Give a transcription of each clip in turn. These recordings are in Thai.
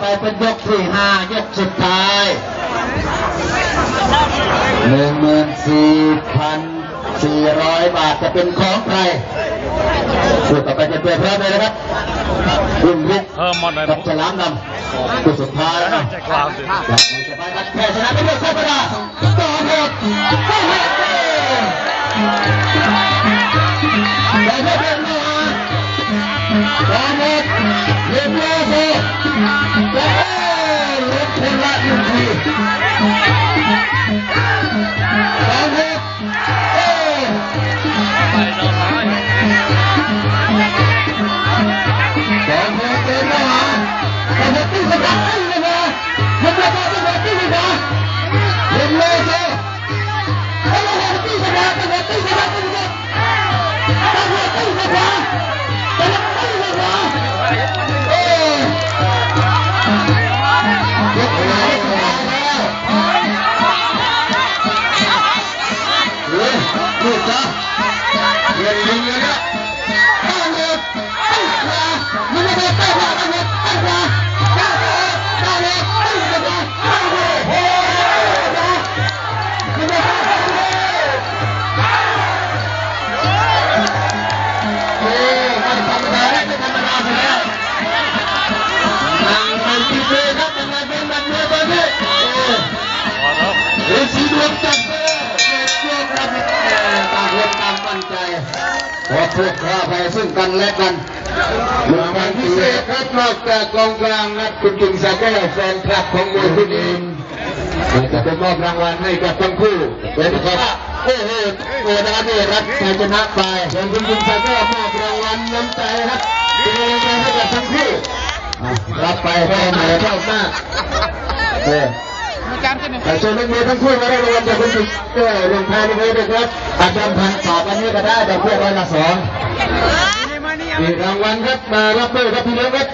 ไปเป็นยกที่ห้ายกสุดท้ายหนึ่งหมื่นสี่พันสี่ร้อยบาทจะเป็นของใครคู่ต่อไปจะเปลี่ยนพร้อมเลยนะครับรุ่นวิทย์เพิ่มหมดเลยกับฉลามดำคู่สุดท้ายแล้วนะใจกล้าวสิจับมือจะไปรัดแค่ชนะไปด้วยธรรมดาต่อหมดต่อห ต่อหม โใจขอโทษขออภัยซึ่งกันและกันรางวัลพิเศษครับนอกจากกองกลางนะคุณจึงสาแก้วแฟนคลับของมวยคุณเองจะเป็นมอบรางวัลให้กับทั้งคู่เป็นครับโอ้โหโอ้นะครับนี่รับชัยชนะไปส่วนคุณจึงสาแก้วมอบรางวัลน้ำใจครับเป็นกำลังใจให้กับทั้งคู่อะรับไปให้หน่อยชอบมากเออ แต่ส่วนนักมวยทั้งคู่มาได้รางวัลจากคุณติ๊กเกอร์ลงท้ายนี้ด้วยครับอาจารย์พันธ์ตอบวันนี้ก็ได้ดอกเบี้ยร้อยละสองมีรางวัลครับมารับด้วยครับพี่เลี้ยงครับ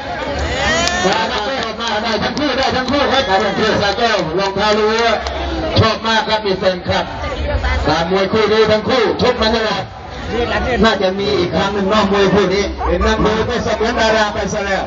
มารับด้วยมาได้ทั้งคู่ได้ทั้งคู่ครับแต่เพื่อนสาแก้วรองท้ารู้ชอบมากครับมีแฟนครับตามมวยคู่นี้ทั้งคู่ชกมาเท่าไหร่น่าจะมีอีกครั้งหนึ่งนอกมวยคู่นี้เป็นนักมวยก็เสมือนดาราไปซะแล้ว